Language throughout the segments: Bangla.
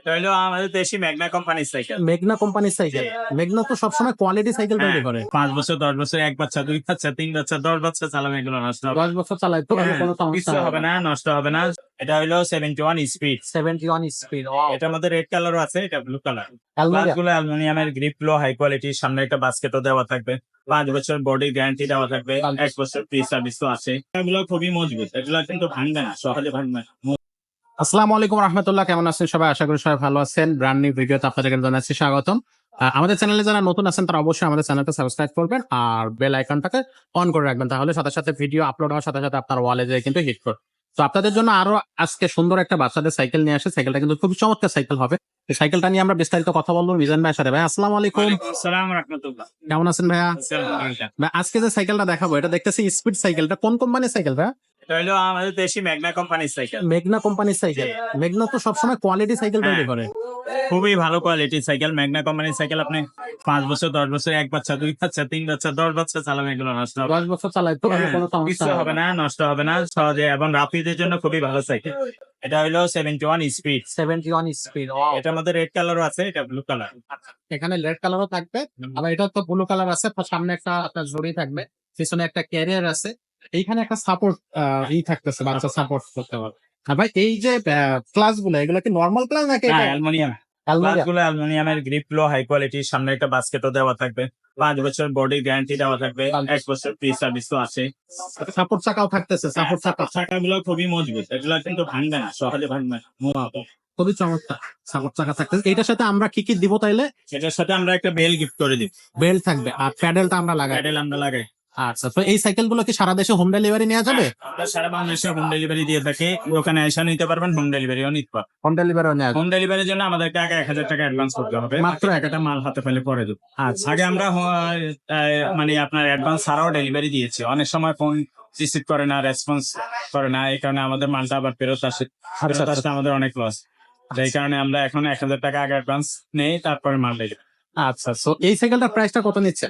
এটা হলো আমাদের দেশি ম্যাগনা কোম্পানির সাইকেল মেঘনা কোম্পানির সাইকেল মেঘনা তো সবসময় কোয়ালিটি সাইকেল হ্যাঁ। তৈরি করে। পাঁচ বছর দশ বছর এক বাচ্চা দুই বাচ্চা তিন বাচ্চা দশ বাচ্চা চালাবে এগুলো নষ্ট হবে। দশ বছর চালাই তো হ্যাঁ, কোনো সমস্যা হবে না নষ্ট হবে না। এটা হলো seventy one speed seventy one speed এটার মধ্যে রেড কালারও আছে এটা ব্লু কালারগুলো অ্যালুমিনিয়ামের গ্রিপ লো হাই কোয়ালিটির সামনে একটা বাস্কেটও দেওয়া থাকবে। পাঁচ বছর বডি গ্যারান্টি দেওয়া থাকবে। এক বছর ফ্রি সার্ভিস তো আছে। এগুলো খুবই মজবুত এগুলো কিন্তু ভাঙবে না সহজে ভাঙবে না। আসসালামু আলাইকুম রহমতুল্লাহ কেমন আছেন সবাই? আশা করি সবাই ভালো আছেন। ব্র্যান্ড নিউ ভিডিওতে আপনাদেরকে জানাচ্ছি স্বাগতম। আমাদের চ্যানেলে যারা নতুন আছেন তারা অবশ্যই আমাদের চ্যানেলকে সাবস্ক্রাইব করবেন আর বেল আইকনটাকে অন করে রাখবেন। তাহলে সাথে সাথে ভিডিও আপলোড হওয়ার সাথে সাথে আপনার ওয়ালে যায় কিন্তু হিট করবে। তো আপনাদের জন্য আরও আজকে সুন্দর একটা বাচ্চাদের সাইকেল নিয়ে আসে। সাইকেলটা কিন্তু খুব চমৎকার সাইকেল হবে। এই সাইকেলটা নিয়ে আমরা বিস্তারিত কথা বলব মিজান ভাইয়ের সাথে। ভাই আসসালামু আলাইকুম। কেমন আছেন ভাইয়া? আজকে যে সাইকেলটা দেখাবো এটা দেখতেছি স্পিড সাইকেলটা কোন কোম্পানির সাইকেল ভাইয়া? এটা হলো আমাদের দেশি ম্যাগনা কোম্পানির সাইকেল মেঘনা কোম্পানির সাইকেল মেঘনা তো সবসময় কোয়ালিটি সাইকেল তৈরি করে। খুবই ভালো কোয়ালিটির সাইকেল ম্যাগনা কোম্পানির সাইকেল আপনি পাঁচ বছর দশ বছর এক বাচ্চা দুই বাচ্চা তিন বাচ্চা দশ বাচ্চা চালাবে এগুলো নষ্ট হবে। দশ বছর চালাই তো হ্যাঁ, কিছু হবে না নষ্ট হবে না সহজে এবং রাফিদের জন্য খুবই ভালো সাইকেল এটা হলো seventy one speed seventy one speed এটার মধ্যে রেড কালারও আছে এটা ব্লু কালার এখানে রেড কালারও থাকবে আবার এটা তো ব্লু কালার আছে সামনে একটা আপনার জড়ি থাকবে পিছনে একটা ক্যারিয়ার আছে। এইখানে একটা সাপোর্ট ই থাকতেছে বাচ্চা সাপোর্ট করতে পারবে আর ভাই এই যে ক্লাসগুলো এগুলো কি নর্মাল ক্লাস নাকি হ্যাঁ অ্যালুমিনিয়াম। অ্যালমারিয়া গুলো অ্যালুমিনিয়ামের গ্রিপ লো হাই কোয়ালিটির সামনে একটা বাস্কেটও দেওয়া থাকবে। পাঁচ বছর বডি গ্যারান্টি দেওয়া থাকবে। এক বছর ফ্রি সার্ভিস তো আছে। সাপোর্ট চাকাও থাকতেছে সাপোর্ট চাকা। চাকাগুলো খুবই মজবুত। এগুলো কিন্তু ভাঙবে না সহজে ভাঙবে না। খুবই চমৎকার। সাপোর্ট চাকা থাকতেছে। এটার সাথে আমরা কি কি দিব তাইলে? এটার সাথে আমরা একটা বেল গিফট করে দিই বেল থাকবে। আর প্যাডেলটা আমরা লাগাই। প্যাডেল আমরা লাগাই। আচ্ছা তো এই সাইকেলগুলো কি সারা দেশে হোম ডেলিভারি নেওয়া যাবে? আমরা সারা বাংলাদেশে হোম ডেলিভারি দিয়ে থাকি। ওখানে এসে নিতে পারবেন হোম ডেলিভারিও নিতে পারবেন। হোম ডেলিভারি নেওয়া হোম ডেলিভারির জন্য আমাদেরকে আগে এক হাজার টাকা অ্যাডভান্স করতে হবে। মাত্র একটা মাল হাতে পেলে পরে দেবো। আচ্ছা। আগে আমরা হ- মানে আপনার অ্যাডভান্স ছাড়াও ডেলিভারি দিয়েছি। অনেক সময় ফোন রিসিভ করে না রেসপন্স করে না। এই কারণে আমাদের মালটা আবার ফেরত আসে ফেরত আচ্ছা। আসতে আমাদের অনেক লস এই কারণে আমরা এখন এক হাজার টাকা আগে অ্যাডভান্স নেই তারপরে মাল দিই আচ্ছা তো এই সাইকেলটার প্রাইসটা কত নিচ্ছে?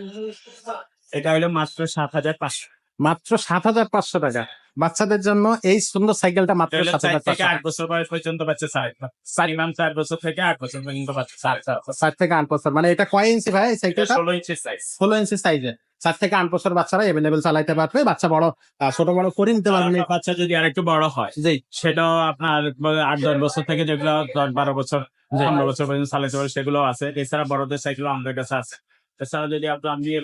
এটা হলো মাত্র সাত হাজার পাঁচশো। মাত্র সাত হাজার পাঁচশো টাকা। বাচ্চাদের জন্য এই সুন্দর সাইকেলটা মাত্র সাত হাজার থেকে আট বছর বয়স পর্যন্ত বাচ্চা মিনিমাম চার বছর থেকে আট বছর পর্যন্ত বাচ্চা সাত থেকে আট বছর। মানে এটা কয় ইঞ্চি ভাই সাইকেলটা? ষোলো ইঞ্চি সাইজ ষোলো ইঞ্চি সাইজে সাত থেকে আট বছর বাচ্চারা এভেলেবেল চালাইতে পারবে। বাচ্চা বড় ছোট বড় করে নিতে পারবে। বাচ্চা যদি আরেকটু বড় হয় জি। সেটাও আপনার আট দশ বছর থেকে যেগুলো দশ বারো বছর পনেরো বছর পর্যন্ত চালাতে পারে সেগুলো আছে। এছাড়া বড়দের সাইকেল আমাদের কাছে আছে। এছাড়া যদি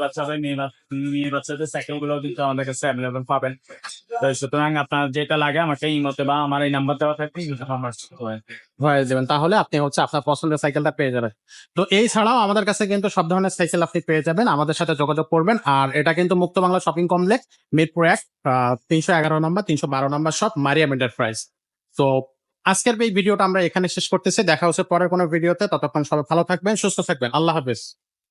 বাচ্চা হয় মেয়ে মেয়ে বাচ্চাদের সাইকেলগুলো কিন্তু আমাদের কাছে পাবেন। সুতরাং আপনার যেটা লাগে আমাকে বা আমার এই নাম্বার দেওয়া থাকবে নাম্বার হয়ে যাবেন তাহলে আপনি হচ্ছে আপনার পছন্দের সাইকেলটা পেয়ে যাবেন। তো এই ছাড়াও আমাদের কাছে কিন্তু সব ধরনের সাইকেল আপনি পেয়ে যাবেন। আমাদের সাথে যোগাযোগ করবেন। আর এটা কিন্তু মুক্ত বাংলা শপিং কমপ্লেক্স মিরপুর এক তিনশো এগারো নম্বর, তিনশো বারো নম্বর শপ মারিয়াম এন্টারপ্রাইজ তো আজকের এই ভিডিওটা আমরা এখানে শেষ করতেছি। দেখা হচ্ছে পরের কোনো ভিডিওতে ততক্ষণ সবাই ভালো থাকবেন, সুস্থ থাকবেন। আল্লাহ হাফেজ।